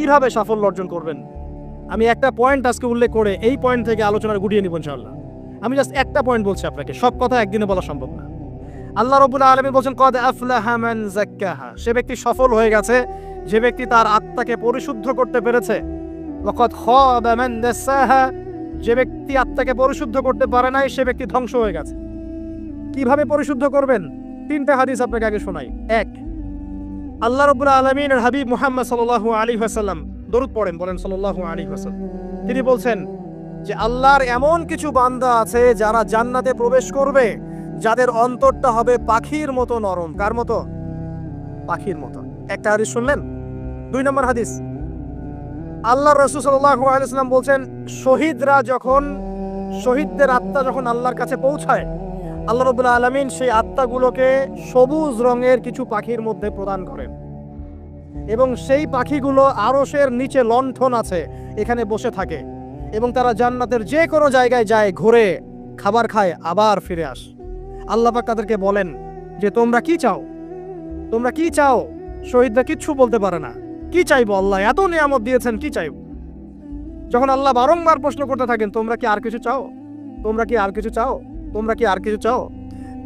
কীভাবে সাফল্য অর্জন করবেন? আমি একটা পয়েন্ট আজকে উল্লেখ করে এই পয়েন্ট থেকে আলোচনার গুটিয়ে নিব ইনশাআল্লাহ। আমি জাস্ট একটা পয়েন্ট বলছি আপনাকে, সব কথা একদিনে বলা সম্ভব না। আল্লাহ রবুল্লা আলমী বলছেন, কদ আফলাহা মান জাক্কাহা সে ব্যক্তি সফল হয়ে গেছে, যে ব্যক্তি তার আত্মাকে পরিশুদ্ধ করতে পেরেছে। ওয়াকাদ খাবা মান দাসাহা। যে ব্যক্তি আত্মাকে পরিশুদ্ধ করতে পারে নাই, সে ব্যক্তি ধ্বংস হয়ে গেছে। কীভাবে পরিশুদ্ধ করবেন? তিনটা হাদিস আপনাকে আগে শোনাই। এক আল্লাহ রবুল্লা আলমিনের হাবিব মুহাম্মদ সাল্লাহ আলী হাসাল্লাম দরুদ পড়েন, বলেন সাল্লাহ আলী হাসাল্লাম তিনি বলছেন যে, আল্লাহর এমন কিছু বান্দা আছে যারা জান্নাতে প্রবেশ করবে, যাদের অন্তরটা হবে পাখির মতো নরম। কার মতো? পাখির মতো। একটা হাদিস শুনলেন? দুই নম্বর হাদিস। আল্লাহ রসুল সাল্লাহ বলছেন, শহীদরা যখন, শহীদদের আত্মা যখন আল্লাহর কাছে পৌঁছায় আল্লাহ রবুল্লা আলমিন সেই আত্মাগুলোকে সবুজ রঙের কিছু পাখির মধ্যে প্রদান করেন। এবং সেই পাখিগুলো আরশের নিচে লণ্ঠন আছে, এখানে বসে থাকে। এবং তারা জান্নাতের যে কোনো জায়গায় যায়, ঘুরে, খাবার খায়, আবার ফিরে আস। আল্লাহ পাক তাদেরকে বলেন যে, তোমরা কি চাও? তোমরা কি চাও? শহীদরা কিচ্ছু বলতে পারে না। কি চাইব আল্লাহ? এত নিয়ামত দিয়েছেন, কি চাইব? যখন আল্লাহ বারংবার প্রশ্ন করতে থাকেন, তোমরা কি আর কিছু চাও? তোমরা কি আর কিছু চাও? তোমরা কি আর কিছু চাও?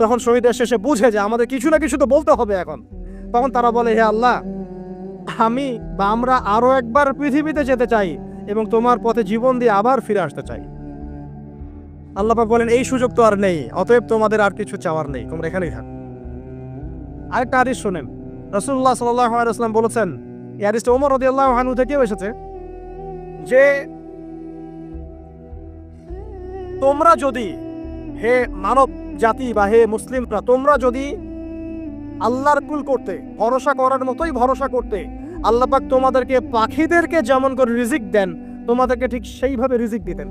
তখন শহীদের শেষে বুঝে যে আমাদের কিছু না কিছু তো বলতে হবে এখন। তখন তারা বলে, হে আল্লাহ, আমি বা আমরা আরও একবার পৃথিবীতে যেতে চাই এবং তোমার পথে জীবন দিয়ে আবার ফিরে আসতে চাই। আল্লাহ পাক বলেন, এই সুযোগ তো আর নেই, অতএব তোমাদের আর কিছু চাওয়ার নেই, তোমরা এখানেই থাক। আরেকটা হাদিস শোনেন। রসুল্লাহ সাল্লাম বলেছেন এই হাদিসটা ওমর রদিয়াল্লাহ হানু থেকেও এসেছে যে, তোমরা যদি হে মানব জাতি বা হে মুসলিমরা, তোমরা যদি আল্লাহর কুল করতে, ভরসা করার মতোই ভরসা করতে, আল্লাহ পাক তোমাদেরকে পাখিদেরকে যেমন করে রিজিক দেন, তোমাদেরকে ঠিক সেইভাবে রিজিক দিতেন।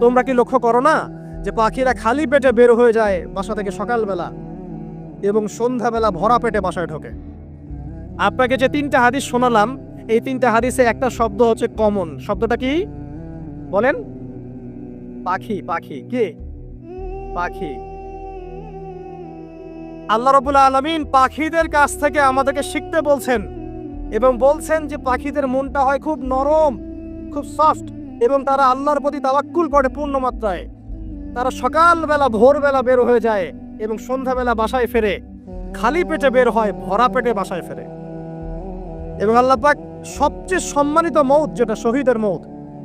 তোমরা কি লক্ষ্য করো না যে পাখিরা খালি পেটে বের হয়ে যায় বাসা থেকে সকালবেলা এবং সন্ধ্যাবেলা ভরা পেটে বাসায় ঢোকে? আপনাকে যে তিনটা হাদিস শোনালাম, এই তিনটা হাদিসে একটা শব্দ হচ্ছে কমন শব্দটা কি? বলেন। পাখি পাখি, কে? পাখি। আল্লাহ রবুল্লা আলমিন পাখিদের কাছ থেকে আমাদেরকে শিখতে বলছেন এবং বলছেন যে পাখিদের মনটা হয় খুব নরম, খুব সফট এবং তারা আল্লাহর প্রতি তাওয়াক্কুল করে পূর্ণ মাত্রায় তারা সকালবেলা, ভোরবেলা বের হয়ে যায় এবং সন্ধ্যাবেলা বাসায় ফেরে। খালি পেটে বের হয়, ভরা পেটে বাসায় ফেরে। এবং আল্লাহ পাক সবচেয়ে সম্মানিত মৌত যেটা শহীদের মৌত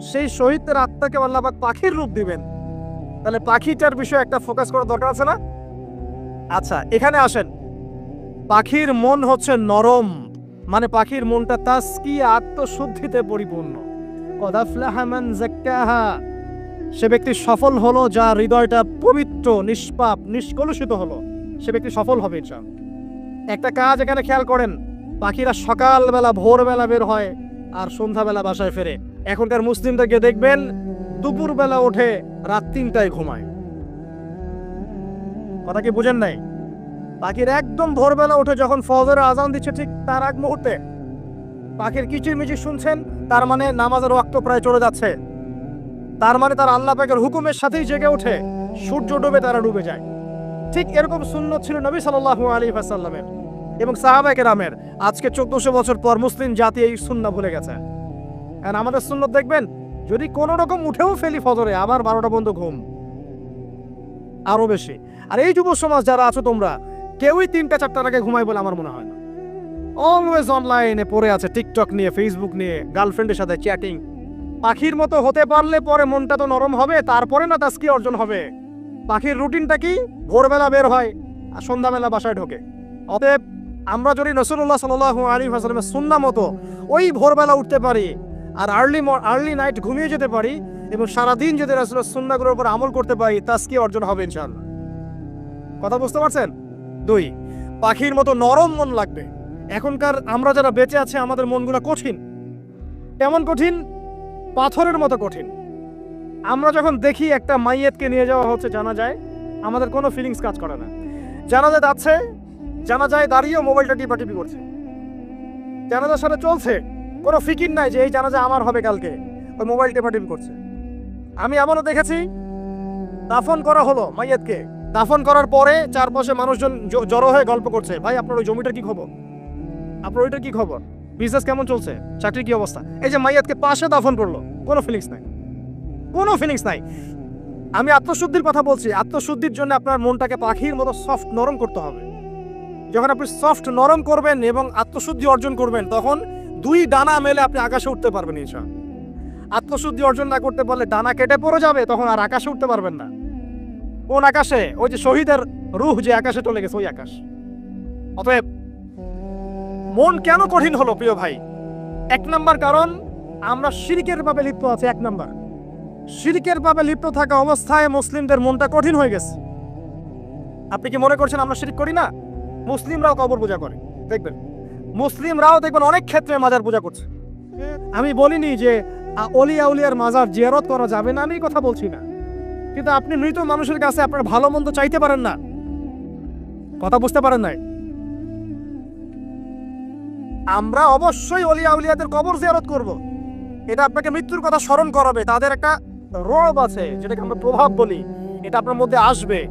সেই শহীদদের আত্মাকে আল্লাহ পাক পাখির রূপ দিবেন। তাহলে পাখিটার বিষয়ে একটা ফোকাস করার দরকার আছে না? আচ্ছা এখানে আসেন। পাখির মন হচ্ছে নরম। মানে পাখির মনটা তাস্কি আত্মশুদ্ধিতে পরিপূর্ণ। সে ব্যক্তি সফল হলো, যা হৃদয়টা পবিত্র, নিষ্পাপ, নিষ্কলুষিত হলো। সে ব্যক্তি সফল হবে ইনশাল একটা কাজ এখানে খেয়াল করেন। পাখিরা সকালবেলা, ভোরবেলা বের হয় আর সন্ধ্যাবেলা বাসায় ফেরে। এখনকার মুসলিমদেরকে দেখবেন, দুপুরবেলা ওঠে রাত তিনটায় ঘুমায়। কথা কি বুঝেন নাই? পাখির একদম ভোরবেলা উঠে যখন ফজরের আজান দিচ্ছে ঠিক তার আগ মুহূর্তে। পাখির কিচির মিচির শুনছেন, তার মানে নামাজের ওয়াক্ত প্রায় চলে যাচ্ছে। তার মানে তার আল্লাহ পাকের হুকুমের সাথেই জেগে ওঠে, সূর্য ডুবে তারা ডুবে যায়। ঠিক এরকম শূন্য ছিল নবী সাল্লাল্লাহু আলী আসাল্লামের এবং সাহাবাকে রামের আজকে চোদ্দশো বছর পর মুসলিম জাতি এই সুন্না ভুলে গেছে। আর আমাদের সুন্নত দেখবেন যদি কোনো রকম উঠেও ফেলি ফজরে আবার বারোটা বন্ধ ঘুম। আরও বেশি। আর এই যুব সমাজ যারা আছো তোমরা, কেউই তিনটা চারটার আগে ঘুমাই বলে আমার মনে হয় না। অলওয়েজ অনলাইনে পড়ে আছে টিকটক নিয়ে ফেসবুক নিয়ে গার্লফ্রেন্ডের সাথে চ্যাটিং পাখির মতো হতে পারলে পরে মনটা তো নরম হবে, তারপরে না তাস্কি অর্জন হবে। পাখির রুটিনটা কি? ভোরবেলা বের হয় আর সন্ধ্যাবেলা বাসায় ঢোকে। অতএব আমরা যদি রসুল্লাহ সাল আলী হাসলামের সুন্না মতো ওই ভোরবেলা উঠতে পারি আর আর্লি আর্লি নাইট ঘুমিয়ে যেতে পারি এবং সারাদিন যদি রসুলের সুন্নাগুলোর উপর আমল করতে পারি তাস্কি অর্জন হবে ইনশাআল্লাহ। কথা বুঝতে পারছেন? দুই, পাখির মতো নরম মন লাগবে। এখনকার আমরা যারা বেঁচে আছে, আমাদের মনগুলো কঠিন। কেমন কঠিন? পাথরের মতো কঠিন। আমরা যখন দেখি একটা মাইয়েতকে নিয়ে যাওয়া হচ্ছে জানা যায় আমাদের কোনো ফিলিংস কাজ করে না। জানা যায় যাচ্ছে জানা যায় দাঁড়িয়েও মোবাইলটা টিপাটিপি করছে। জানাজার সাথে চলছে। কোনো ফিকির নাই যে এই জানা জানাজা আমার হবে কালকে। ওই মোবাইল টেপাটিপি করছে। আমি এমনও দেখেছি, দাফন করা হলো মাইয়াতকে। দাফন করার পরে চারপাশে মানুষজন জড়ো হয়ে গল্প করছে, ভাই, আপনার ওই জমিটার কি খবর? আপনার ওইটার কি খবর? বিজনেস কেমন চলছে? চাকরি কি অবস্থা? এই যে মাইয়াতকে পাশে দাফন করল, কোনো ফিলিংস নাই। কোনো ফিলিংস নাই। আমি আত্মশুদ্ধির কথা বলছি, আত্মশুদ্ধির জন্য আপনার মনটাকে পাখির মতো সফট নরম করতে হবে। যখন আপনি সফট নরম করবেন এবং আত্মশুদ্ধি অর্জন করবেন, তখন দুই ডানা মেলে আপনি আকাশে উঠতে পারবেন ইনশা। আত্মশুদ্ধি অর্জন না করতে পারলে ডানা কেটে পড়ে যাবে, তখন আর আকাশে উঠতে পারবেন না। কোন আকাশে? ওই যে শহীদের রুহ যে আকাশে চলে গেছে, ওই আকাশ। অতএব মন কেন কঠিন হলো, প্রিয় ভাই? এক নাম্বার কারণ, আমরা শিরিকের ভাবে লিপ্ত আছে, এক নাম্বার। শিরিকের ভাবে লিপ্ত থাকা অবস্থায় মুসলিমদের মনটা কঠিন হয়ে গেছে। আপনি কি মনে করছেন আমরা শিরিক করি না? মুসলিমরাও কবর পূজা করে, দেখবেন। মুসলিমরাও দেখবেন অনেক ক্ষেত্রে মাজার পূজা করছে। আমি বলিনি যে অলিয়া উলিয়ার মাজার জিয়ারত করা যাবে না, আমি কথা বলছি না। কিন্তু আপনি মৃত মানুষের কাছে আপনার ভালো মন্দ চাইতে পারেন না। কথা বুঝতে পারেন নাই? আমরা অবশ্যই অলিয়া উলিয়াদের কবর জিয়ারত করব। এটা আপনাকে মৃত্যুর কথা স্মরণ করাবে। তাদের একটা রব আছে, যেটাকে আমরা প্রভাব বলি। এটা আপনার মধ্যে আসবে।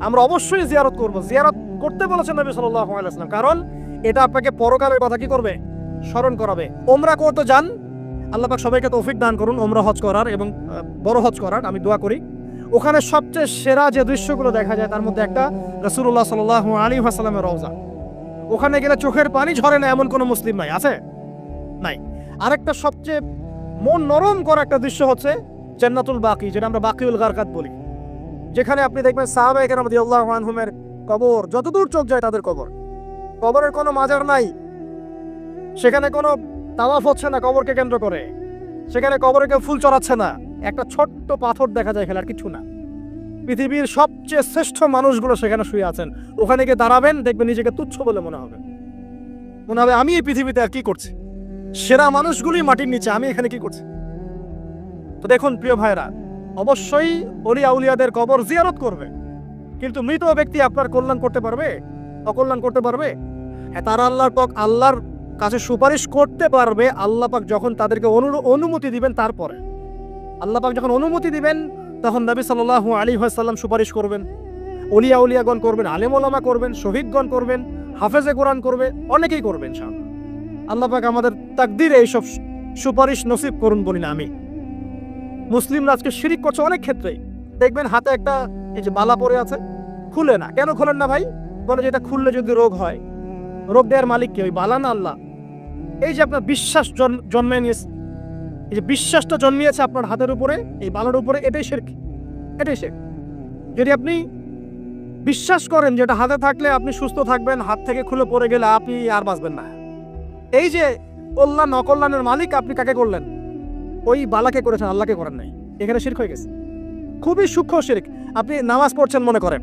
আমরা অবশ্যই জিয়ারত করব। জিয়ারত করতে বলেছেন নবী আলাইহি কারণ এটা আপনাকে পরকালের কথা কি করবে? স্মরণ করাবে। ওমরা করতে যান। আল্লাহ পাক সবাইকে তৌফিক দান করুন, ওমরা হজ করার এবং বড় হজ করার, আমি দোয়া করি। ওখানে সবচেয়ে সেরা যে দৃশ্যগুলো দেখা যায়, তার মধ্যে একটা রাসূলুল্লাহ সাল্লাল্লাহু আলাইহি ওয়াসাল্লামের রওজা। ওখানে গেলে চোখের পানি ঝরে না, এমন কোনো মুসলিম নাই, আছে? নাই। আরেকটা সবচেয়ে মন নরম করা একটা দৃশ্য হচ্ছে জান্নাতুল বাকি, যেটা আমরা বাকিউল গারকাত বলি। যেখানে আপনি দেখবেন সাহাবায়ে কেরাম রাদিয়াল্লাহু আনহুমের কবর, যতদূর চোখ যায় তাদের কবর। কবরের কোনো মাজার নাই। সেখানে কোনো তাওয়াফ হচ্ছে না কবরকে কেন্দ্র করে। সেখানে কবরে কেউ ফুল চড়াচ্ছে না। একটা ছোট্ট পাথর দেখা যায় খেলার কিছু না। পৃথিবীর সবচেয়ে শ্রেষ্ঠ মানুষগুলো সেখানে শুয়ে আছেন। ওখানে গিয়ে দাঁড়াবেন, দেখবেন নিজেকে তুচ্ছ বলে মনে হবে। মনে হবে, আমি এই পৃথিবীতে আর কি করছি? সেরা মানুষগুলি মাটির নিচে, আমি এখানে কি করছি? তো দেখুন, প্রিয় ভাইরা অবশ্যই অলিয়া উলিয়াদের কবর জিয়ারত করবে। কিন্তু মৃত ব্যক্তি আপনার কল্যাণ করতে পারবে? অকল্যাণ করতে পারবে? হ্যাঁ তারা আল্লাহর পক আল্লাহর কাছে সুপারিশ করতে পারবে, আল্লাহ পাক যখন তাদেরকে অনু- অনুমতি দিবেন তারপরে। আল্লাহ পাক যখন অনুমতি দিবেন, তখন নবী সাল্লাল্লাহু আলী সাল্লাম সুপারিশ করবেন। অলিয়া উলিয়াগণ করবেন, আলেম ওলামা করবেন, শহীদগণ করবেন, হাফেজে কোরআন করবে, অনেকেই করবেন ইনশাআল্লাহ। আল্লাহ পাক আমাদের তাকদিরে এইসব সুপারিশ নসিব করুন বলি না আমি মুসলিমরা আজকে শিরিক করছে অনেক ক্ষেত্রেই। দেখবেন হাতে একটা এই যে বালা পরে আছে, খুলে না। কেন খোলেন না ভাই? বলে যে এটা খুললে যদি রোগ হয়, রোগ দেওয়ার মালিক কে? ওই বালা না আল্লাহ? এই যে আপনার বিশ্বাস জন্মে নিয়েছে, এই যে বিশ্বাসটা জন্মিয়েছে আপনার হাতের উপরে, এই বালার উপরে, এটাই শেরক এটাই শেরক। যদি আপনি বিশ্বাস করেন যেটা হাতে থাকলে আপনি সুস্থ থাকবেন, হাত থেকে খুলে পড়ে গেলে আপনি আর বাঁচবেন না। এই যে কল্যাণ অকল্যাণের মালিক আপনি কাকে করলেন? ওই বালাকে করেছেন, আল্লাহকে করেন নাই। এখানে শিরক হয়ে গেছে। খুবই সূক্ষ্ম শিরক। আপনি নামাজ পড়ছেন মনে করেন।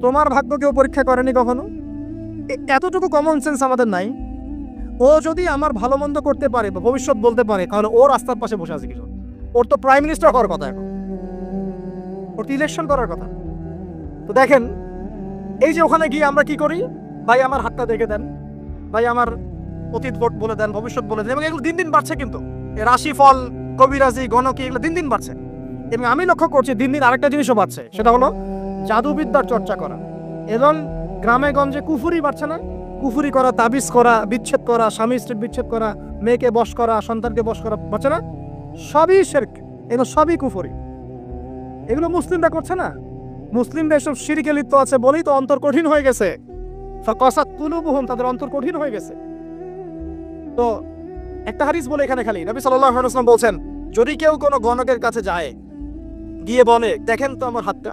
তোমার ভাগ্য কেউ পরীক্ষা করেনি কখনো? এতটুকু কমন সেন্স আমাদের নাই। ও যদি আমার ভালো মন্দ করতে পারে বা ভবিষ্যৎ বলতে পারে, তাহলে ও রাস্তার পাশে বসে আছে কিছু ওর তো প্রাইম মিনিস্টার হওয়ার কথা এখন। ওর ইলেকশন করার কথা। তো দেখেন, এই যে ওখানে গিয়ে আমরা কি করি? ভাই, আমার হাতটা দেখে দেন। ভাই, আমার অতীত ভোট বলে দেন, ভবিষ্যৎ বলে দেন, এবং এগুলো দিন দিন বাড়ছে কিন্তু। এ রাশি ফল কবিরাজি, গণকি, এগুলো দিন দিন বাড়ছে। এবং আমি লক্ষ্য করছি দিন দিন আরেকটা জিনিসও বাড়ছে, সেটা হলো জাদুবিদ্যার চর্চা করা। এবং গ্রামে গঞ্জে কুফুরি বাড়ছে না? কুফুরি করা, তাবিজ করা, বিচ্ছেদ করা, স্বামী স্ত্রীর বিচ্ছেদ করা, মেয়েকে বশ করা, সন্তানকে বশ করা বাড়ছে না? সবই শেরক। এগুলো সবই কুফুরি। এগুলো মুসলিমরা করছে না? মুসলিমরা এসব সিরিকে লিপ্ত আছে বলেই তো অন্তর কঠিন হয়ে গেছে। কসাত কুলুবুহুম, তাদের অন্তর কঠিন হয়ে গেছে। তো একটা হাদিস বলে এখানে খালি। নবী আলাইহি বলছেন, যদি কেউ কোনো গণকের কাছে যায়, গিয়ে বলে, দেখেন তো আমার হাতটা।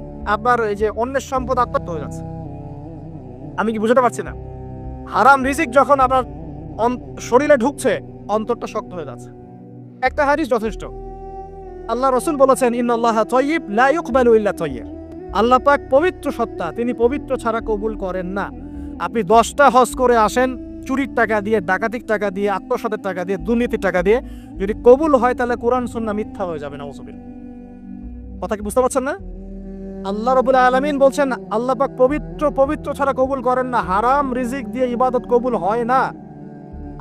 আপনার এই যে অন্যের সম্পদ আত্মত্ব হয়ে যাচ্ছে। আমি কি বুঝতে পারছি না? হারাম রিজিক যখন আপনার শরীরে ঢুকছে, অন্তরটা শক্ত হয়ে যাচ্ছে। একটা হারিস যথেষ্ট। আল্লাহ রসুল বলেছেন, ইন্নাল্লাহ তয়িব লা ইউকবালু ইল্লা তয়্যিব আল্লাহ পাক পবিত্র সত্তা, তিনি পবিত্র ছাড়া কবুল করেন না। আপনি দশটা হজ করে আসেন, চুরির টাকা দিয়ে, ডাকাতির টাকা দিয়ে, আত্মসাতের টাকা দিয়ে, দুর্নীতির টাকা দিয়ে, যদি কবুল হয় তাহলে কোরআন, সুন্নাহ মিথ্যা হয়ে যাবে না ওসবির কথা কি বুঝতে পারছেন না? আল্লাহ রবুল আলমিন বলছেন, আল্লাহ পাক পবিত্র পবিত্র ছাড়া কবুল করেন না, হারাম রিজিক দিয়ে ইবাদত কবুল হয় না।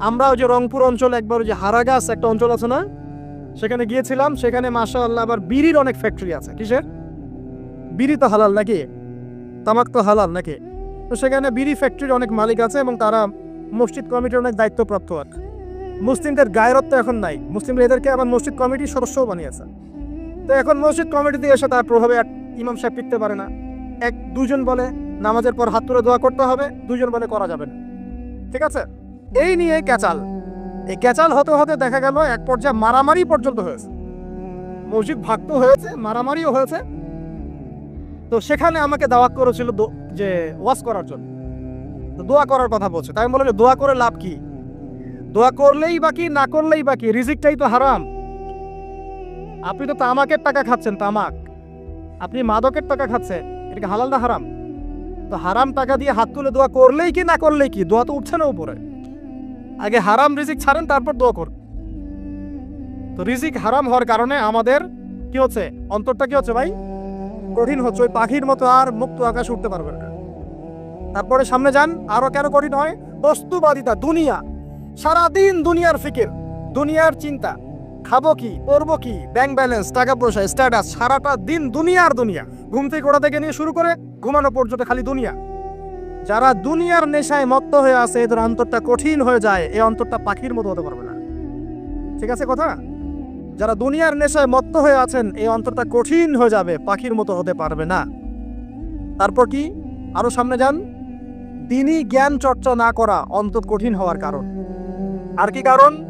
আমরা ওই যে রংপুর অঞ্চল একবার ওই যে হারাগাছ একটা অঞ্চল আছে না? সেখানে গিয়েছিলাম, সেখানে মাসা আল্লাহ আবার বিড়ির অনেক ফ্যাক্টরি আছে। কিসের? বিড়ি তো হালাল নাকি? তামাক তো হালাল নাকি? তো সেখানে বিড়ি ফ্যাক্টরির অনেক মালিক আছে এবং তারা মসজিদ কমিটির অনেক দায়িত্বপ্রাপ্ত আছে মুসলিমদের গায়রত্ব এখন নাই। মুসলিমরা এদেরকে আবার মসজিদ কমিটির সদস্যও বানিয়েছে। তো এখন মসজিদ কমিটিতে এসে তার প্রভাবে ইমাম সাহেব টিকতে পারে না। এক দুজন বলে নামাজের পর হাত তুলে দোয়া করতে হবে দুজন বলে করা যাবে না। ঠিক আছে? এই নিয়ে ক্যাচাল। এই ক্যাচাল হতে হতে দেখা গেল এক পর্যায়ে মারামারি পর্যন্ত হয়েছে। মসজিদ ভাগতো হয়েছে, মারামারিও হয়েছে। তো সেখানে আমাকে দাওয়াত করেছিল যে ওয়াজ করার জন্য। তো দোয়া করার কথা বলছে। তাই আমি বললাম দোয়া করে লাভ কি? দোয়া করলেই বাকি না করলেই বাকি রিজিকটাই তো হারাম। আপনি তো তামাকের টাকা খাচ্ছেন, তামাক। আপনি মাদকের টাকা খাচ্ছেন, এটা কি হালাল না হারাম? তো হারাম টাকা দিয়ে হাত তুলে দোয়া করলেই কি, না করলেই কি? দোয়া তো উঠছে না উপরে। আগে হারাম রিজিক ছাড়েন, তারপর দোয়া করুন। তো রিজিক হারাম হওয়ার কারণে আমাদের কি হচ্ছে? অন্তরটা কি হচ্ছে ভাই? কঠিন হচ্ছে, ওই পাখির মতো আর মুক্ত আকাশে উঠতে পারবে না। তারপরে সামনে যান, আরও কেন কঠিন হয়? বস্তুবাদিতা, দুনিয়া। সারাদিন দুনিয়ার ফিকির, দুনিয়ার চিন্তা। খাব কি, করব কি? ব্যাংক ব্যালেন্স টাকা পয়সা স্ট্যাটাস সারাটা দিন দুনিয়ার দুনিয়া। ঘুম থেকে ওটা থেকে নিয়ে শুরু করে ঘুমানো পর্যন্ত খালি দুনিয়া। যারা দুনিয়ার নেশায় মত্ত হয়ে আছে, এদের অন্তরটা কঠিন হয়ে যায়। এই অন্তরটা পাখির মতো হতে পারবে না। ঠিক আছে কথা? যারা দুনিয়ার নেশায় মত্ত হয়ে আছেন এই অন্তরটা কঠিন হয়ে যাবে, পাখির মতো হতে পারবে না। তারপর কি? আরও সামনে যান। দিনই জ্ঞান চর্চা না করা অন্তর কঠিন হওয়ার কারণ। আর কি কারণ?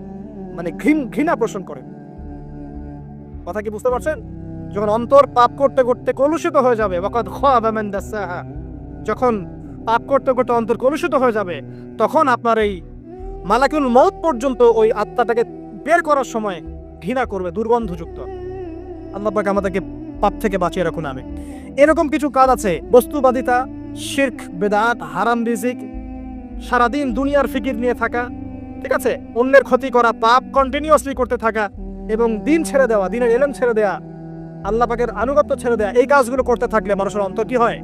মানে ঘৃণ- ঘৃণা পোষণ করে কথা কি বুঝতে পারছেন? যখন অন্তর পাপ করতে করতে কলুষিত হয়ে যাবে মান যখন পাপ করতে করতে অন্তর কলুষিত হয়ে যাবে, তখন আপনার এই মালাকুল মৌত পর্যন্ত ওই আত্মাটাকে বের করার সময় ঘৃণা করবে, দুর্গন্ধযুক্ত। আল্লাহ পাক আমাদেরকে পাপ থেকে বাঁচিয়ে রাখুন আমি এরকম কিছু কাজ আছে, বস্তুবাদিতা, শির্ক, বেদাত, হারাম রিজিক, সারাদিন দুনিয়ার ফিকির নিয়ে থাকা ঠিক আছে? অন্যের ক্ষতি করা পাপ কন্টিনিউয়াসলি করতে থাকা এবং দিন ছেড়ে দেওয়া, দিনের এলেম ছেড়ে দেওয়া আল্লাহ পাকের আনুগত্য ছেড়ে দেওয়া এই কাজগুলো করতে থাকলে মানুষের অন্তর কি হয়?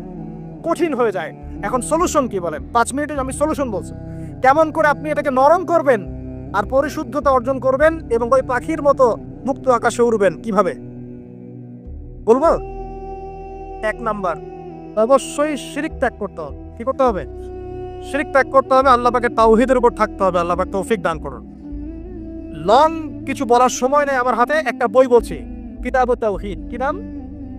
কঠিন হয়ে যায়। এখন সলিউশন কি বলেন? পাঁচ মিনিটে আমি সলিউশন বলছি। কেমন করে আপনি এটাকে নরম করবেন আর পরিশুদ্ধতা অর্জন করবেন এবং ওই পাখির মতো মুক্ত আকাশে উড়বেন? কীভাবে? বলব? এক নাম্বার, অবশ্যই শিরিক ত্যাগ করতে হবে। কি করতে হবে? শিরিক ত্যাগ করতে হবে, আল্লাহ পাকের তাওহিদের উপর থাকতে হবে, আল্লাহ তৌফিক দান করুন। লং কিছু বলার সময় নেই আমার হাতে, একটা বই বলছি, কিতাব তাওহিদ। কি নাম?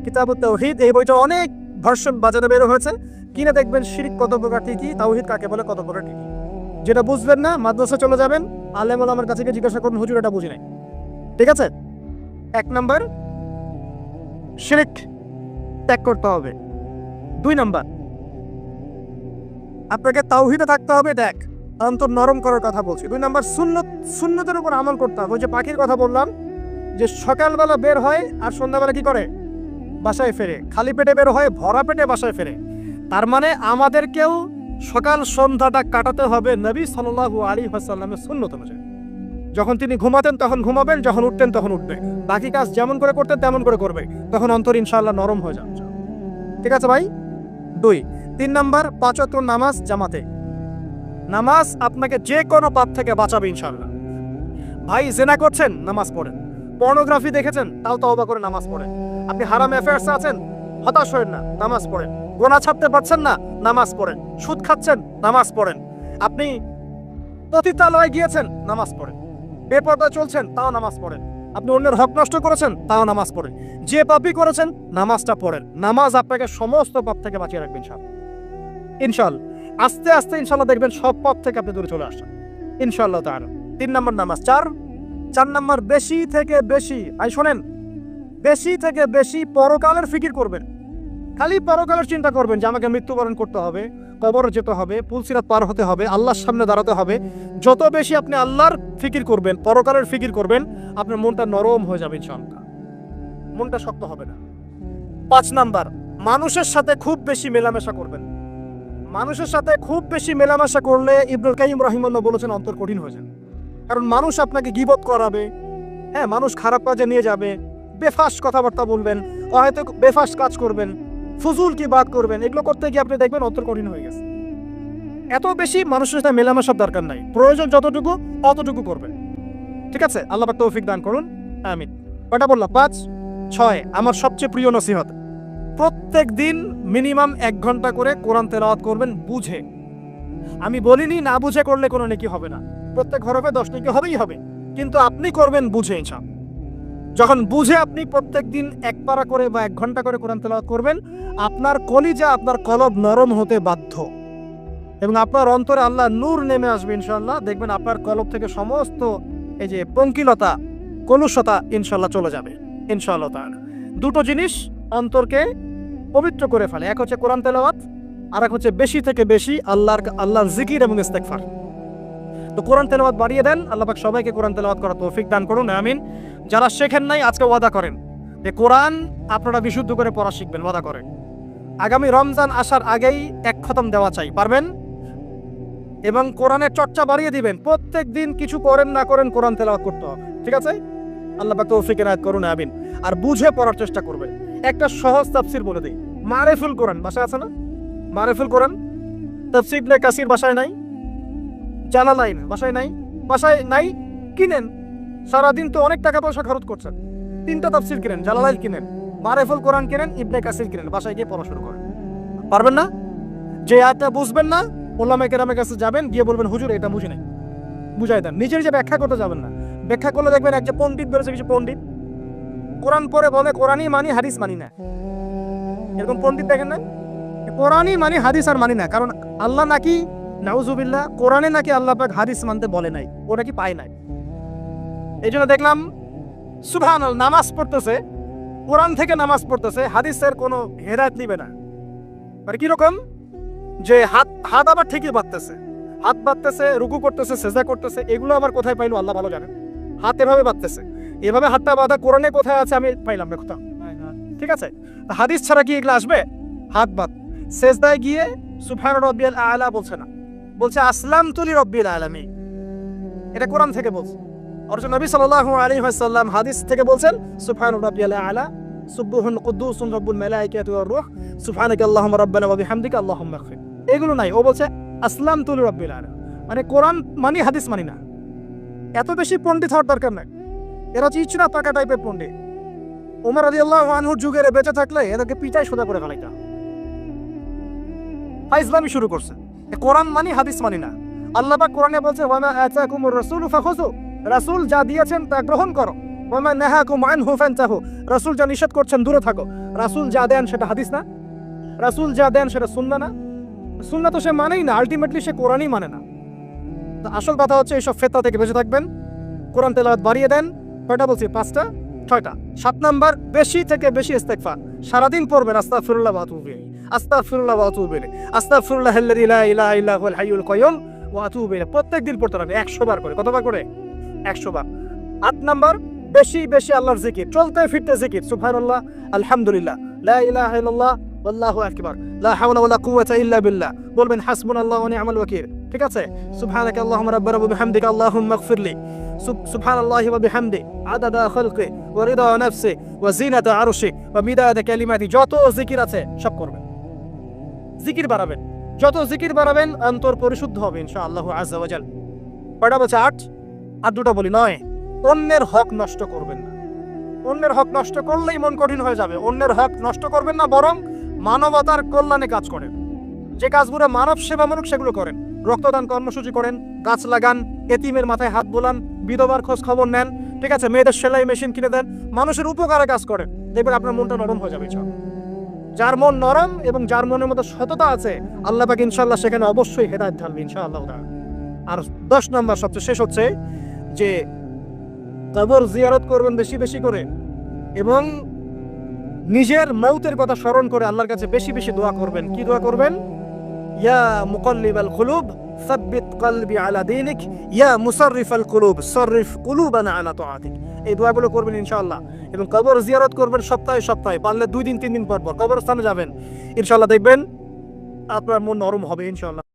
কিতাব তাওহিদ। এই বইটা অনেক ভার্সন বাজারে বের হয়েছে। কিনে দেখবেন শিরিক কত প্রকার, কি তাওহিদ কাকে বলে, কত প্রকার, কি যেটা বুঝবেন না, মাদ্রাসা চলে যাবেন আলেম আমার কাছে গিয়ে জিজ্ঞাসা করুন, হুজুর, এটা বুঝি নাই। ঠিক আছে? এক নম্বর, শিরিক ত্যাগ করতে হবে। দুই নাম্বার আপনাকে তাওহিদে থাকতে হবে, দেখ। অন্তর নরম করার কথা বলছি। দুই নাম্বার, সুন্নত, সুন্নতের উপর আমল করতে হবে। ওই যে পাখির কথা বললাম, যে সকালবেলা বের হয় আর সন্ধ্যাবেলা কি করে? বাসায় ফেরে। খালি পেটে বের হয়, ভরা পেটে বাসায় ফেরে। তার মানে আমাদেরকেও সকাল সন্ধ্যাটা কাটাতে হবে নবী সাল্লাল্লাহু আলী হাসাল্লামের সুন্নত অনুযায়ী। যখন তিনি ঘুমাতেন, তখন ঘুমাবেন, যখন উঠতেন, তখন উঠবে। বাকি কাজ যেমন করে করতেন, তেমন করে করবে। তখন অন্তর ইনশাল্লাহ নরম হয়ে যাবে। ঠিক আছে ভাই? দুই তিন নাম্বার পাঁচত্ব নামাজ জামাতে। নামাজ আপনাকে যে কোনো পাপ থেকে বাঁচাবে ইনশাল্লাহ ভাই, জেনা করছেন? নামাজ পড়েন। পর্নোগ্রাফি দেখেছেন? তাও তওবা করে নামাজ পড়েন। আপনি হারাম অ্যাফেয়ার্সে আছেন? হতাশ হয়েন না, নামাজ পড়েন। গোনা ছাড়তে পারছেন না? নামাজ পড়েন। সুদ খাচ্ছেন? নামাজ পড়েন। আপনি পতিতালয়ে গিয়েছেন? নামাজ পড়েন। বেপর্দা চলছেন? তাও নামাজ পড়েন। আপনি অন্যের হক নষ্ট করেছেন? তাও নামাজ পড়েন। যে পাপই করেছেন, নামাজটা পড়েন। নামাজ আপনাকে সমস্ত পাপ থেকে বাঁচিয়ে রাখবেন সব ইনশাল্লাহ আস্তে আস্তে ইনশাল্লাহ দেখবেন সব পথ থেকে আপনি দূরে চলে আসছেন। ইনশাল্লাহ তার তিন নম্বর নামাজ, চার। চার নম্বর, বেশি থেকে বেশি, আই শোনেন, বেশি থেকে বেশি পরকালের ফিকির করবেন। খালি পরকালের চিন্তা করবেন যে আমাকে মৃত্যুবরণ করতে হবে, কবর যেতে হবে পুলসিরাত পার হতে হবে, আল্লাহর সামনে দাঁড়াতে হবে। যত বেশি আপনি আল্লাহর ফিকির করবেন, পরকালের ফিকির করবেন, আপনার মনটা নরম হয়ে যাবে ইনশাআল্লাহ। মনটা শক্ত হবে না। পাঁচ নাম্বার, মানুষের সাথে খুব বেশি মেলামেশা করবেন মানুষের সাথে খুব বেশি মেলামেশা করলে ইবনুল কাইম রহিমুল্লাহ বলেছেন অন্তর কঠিন হয়ে যাবে। কারণ মানুষ আপনাকে গিবত করাবে হ্যাঁ মানুষ খারাপ কাজে নিয়ে যাবে, বেফাস কথাবার্তা বলবেন, হয়তো বেফাস কাজ করবেন, ফুজুল কি বাদ করবেন, এগুলো করতে গিয়ে আপনি দেখবেন অন্তর কঠিন হয়ে গেছে। এত বেশি মানুষের সাথে মেলামেশার দরকার নাই। প্রয়োজন যতটুকু, অতটুকু করবেন। ঠিক আছে? আল্লাহ পাক তৌফিক দান করুন। আমিন। কয়টা বললাম? পাঁচ, ছয়, আমার সবচেয়ে প্রিয় নসিহত। প্রত্যেক দিন মিনিমাম এক ঘণ্টা করে কোরআন তেলাওয়াত করবেন বুঝে। আমি বলিনি না বুঝে করলে কোনো নেকি হবে না। প্রত্যেক হরফে দশ নেকি হবেই হবে। কিন্তু আপনি করবেন বুঝে ইনশা। যখন বুঝে আপনি প্রত্যেক দিন এক পারা করে বা এক ঘণ্টা করে কোরআন তেলাওয়াত করবেন, আপনার কলিজা, আপনার কলব নরম হতে বাধ্য। এবং আপনার অন্তরে আল্লাহ নূর নেমে আসবে ইনশাল্লাহ দেখবেন আপনার কলব থেকে সমস্ত এই যে পঙ্কিলতা, কলুষতা ইনশাল্লাহ চলে যাবে, ইনশাআল্লাহ তার দুটো জিনিস অন্তরকে পবিত্র করে ফেলে। এক হচ্ছে কোরআন তেলাওয়াত আর এক হচ্ছে বেশি থেকে বেশি আল্লাহর আল্লাহর জিকির এবং ইস্তেকফার তো কোরআন তেলাওয়াত বাড়িয়ে দেন, আল্লাহ পাক সবাইকে কোরআন তেলাওয়াত করার তৌফিক দান করুন, আমিন। যারা শেখেন নাই, আজকে ওয়াদা করেন যে কোরআন আপনারা বিশুদ্ধ করে পড়া শিখবেন, ওয়াদা করেন। আগামী রমজান আসার আগেই এক খতম দেওয়া চাই, পারবেন? এবং কোরআনের চর্চা বাড়িয়ে দিবেন, প্রত্যেক দিন কিছু করেন না করেন কোরআন তেলাওয়াত করতে হবে। ঠিক আছে? আল্লাহ তৌফিক এনায়েত করুন, আমিন। আর বুঝে পড়ার চেষ্টা করবে একটা সহজ তাফসির বলে দিই। মারেফুল কোরআন, বাসায় আছে না? মারেফুল কোরআন, তাফসির ইবনে কাসির বাসায় নাই, জালালাইন বাসায় নাই বাসায় নাই, কিনেন। সারাদিন তো অনেক টাকা পয়সা খরচ করছেন। তিনটা তাফসির কিনেন জালালাইল কিনেন, মারেফুল কোরআন কিনেন, ইবনে কাসির কিনেন, বাসায় গিয়ে পড়া শুরু করেন। পারবেন না? যে আয়াতটা বুঝবেন না, ওলামা কেরামের কাছে যাবেন, গিয়ে বলবেন, হুজুর, এটা বুঝি নাই। বুঝাই দেন। নিজের যে ব্যাখ্যা করতে যাবেন না। ব্যাখ্যা করলে দেখবেন এক যে পণ্ডিত বেরোছে, কিছু পণ্ডিত কোরআন পরে বলে কোরআনই মানি, হাদিস মানি না। এরকম পণ্ডিত দেখেন না? কোরআনই মানি, হাদিস আর মানি না। কারণ আল্লাহ নাকি, নাউজুবিল্লাহ, কোরআনে নাকি আল্লাহ পাক হাদিস মানতে বলে নাই ও নাকি পায় নাই। এই জন্য দেখলাম সুবহান নামাজ পড়তেছে, কোরআন থেকে নামাজ পড়তেছে, হাদিসের কোনো হেদায়ত নিবে না। মানে কীরকম যে হাত হাত আবার ঠিকই বাঁধতেছে। হাত বাঁধতেছে, রুকু করতেছে সেজা করতেছে, এগুলো আবার কোথায় পাইলো আল্লাহ ভালো জানেন। হাত এভাবে বাঁধতেছে। এভাবে হাতটা বাঁধা কোরআনে কোথায় আছে আমি পাইলাম না কোথাও ঠিক আছে? হাদিস ছাড়া কি এগুলো আসবে? হাত বাঁধ। সেজদায় গিয়ে সুফান রব্বিয়াল আলা বলছে না। বলছে আসলাম তুলি রব্বিল আলামী এটা কোরআন থেকে বলছে। অথচ নবী সাল্লাল্লাহু আলাইহি ওয়াসাল্লাম হাদিস থেকে বলছেন সুবহান রাব্বিয়াল আলা সুবহুন কুদ্দুসুন রব্বুল মালাইকাতু ওয়ার রূহ, সুবহানাকা আল্লাহুম্মা রাব্বানা ওয়া বিহামদিকা আল্লাহুম্মা ইগফির। এগুলো নাই। ও বলছে আসলাম তুলি রব্বিল আলা। মানে কোরআন মানি, হাদিস মানি না। এত বেশি পণ্ডিত হওয়ার দরকার নাই। এরা হচ্ছে ইচুরা পাকা টাইপের পণ্ডিত। ওমর রাদিয়াল্লাহু আনহুর যুগের বেঁচে থাকলে এদেরকে পিটাই সোজা করে ফেলাইতা ফাইজলামি শুরু করছে। কোরআন মানি, হাদিস মানি না। আল্লাহ পাক কোরআনে বলছে, ওয়ামা রাসূলু রাসূল যা দিয়েছেন তা গ্রহণ করো। ওয়ামা নাহাকুম আনহু ফান্তাহু। রাসূল যা নিষেধ করছেন, দূরে থাকো। রাসূল যা দেন সেটা হাদিস না। রাসূল যা দেন সেটা সুন্নাহ না। সুন্নাহ তো সে মানেই না আলটিমেটলি সে কোরআনই মানে না। আসল কথা হচ্ছে এইসব ফেতনা থেকে বেঁচে থাকবেন। কোরআন তেলাওয়াত বাড়িয়ে দেন। কয়টা বলছি? পাঁচটা? ছয়টা। সাত নাম্বার, বেশি থেকে বেশি ইস্তেগফার। সারাদিন পড়বেন, আস্তাগফিরুল্লাহ ওয়া আতুবু ইলাইহি। আস্তাগফিরুল্লাহ ওয়া আতুবু ইলাইহি। আস্তাগফিরুল্লাহ আল্লাযী লা ইলাহা ইল্লা হুয়াল হাইয়ুল কাইয়ুম ওয়া আতুবু ইলাইহি। প্রত্যেক দিন পড়তে হবে 100 বার করে। কতবার করে? 100 বার। আট নাম্বার, বেশি বেশি আল্লাহর জিকির। চলতে ফিরতে জিকির। সুবহানাল্লাহ, আলহামদুলিল্লাহ। লা ইলাহা ইল্লাল্লাহ আল্লাহু আকবার। লা হাওলা ওয়ালা কুওয়াতা ইল্লা বিল্লাহ। বলবেন, হাসবুনাল্লাহু ওয়া নি'মাল ওয়াকিল। ঠিক আছে? সুবহানাকা আল্লাহুম্মা রাব্বানা ওয়া বিহামদিকা আল্লাহুম্মা ইগফিরলি সুবহানাল্লাহি ওয়া বিহামদি। আদাদা খালকি ওয়া রিদা নাফসি ওয়া জিনাতা আরশি ওয়া মিদাদা কালিমাতি। যত জিকির আছে সব করবেন। জিকির বাড়াবেন। যত জিকির বাড়াবেন, অন্তর পরিশুদ্ধ হবে ইনশাআল্লাহ আজ্জা ওয়া জাল। কয়টা বলছে? আট? আর দুটো বলি নয়। অন্যের হক নষ্ট করবেন না। অন্যের হক নষ্ট করলেই মন কঠিন হয়ে যাবে। অন্যের হক নষ্ট করবেন না, বরং মানবতার কল্যাণে কাজ করেন। যে কাজগুলো মানব সেবামূলক সেগুলো করেন। রক্তদান কর্মসূচি করেন, গাছ লাগান, এতিমের মাথায় হাত বোলান, বিধবার খোঁজ খবর নেন। ঠিক আছে, মেয়েদের সেলাই মেশিন কিনে দেন, মানুষের উপকারে কাজ করেন দেখবেন আপনার মনটা নরম হয়ে যাবে যার মন নরম এবং যার মনের মধ্যে সততা আছে, আল্লাহ পাক ইনশাল্লাহ সেখানে অবশ্যই হেদায়ত ঢালবে, ইনশাআল্লাহ। আর দশ নম্বর সবচেয়ে শেষ হচ্ছে যে, কবর জিয়ারত করবেন বেশি বেশি করে এবং নিজের মৌতের কথা স্মরণ করে আল্লাহর কাছে বেশি বেশি দোয়া করবেন। কি দোয়া করবেন? ইয়া মুকাল্লিবাল কুলুব সাব্বিত কলবি আলা দিনিক ইয়া মুসাররিফাল কুলুব সররিফ কুলুবানা আলা তাআতিক এই দোয়াগুলো করবেন ইনশাআল্লাহ এবং কবর জিয়ারত করবেন সপ্তাহে সপ্তাহে। পারলে দুই দিন, তিন দিন পর পর কবরস্থানে যাবেন। ইনশাআল্লাহ দেখবেন আপনার মন নরম হবে ইনশাআল্লাহ।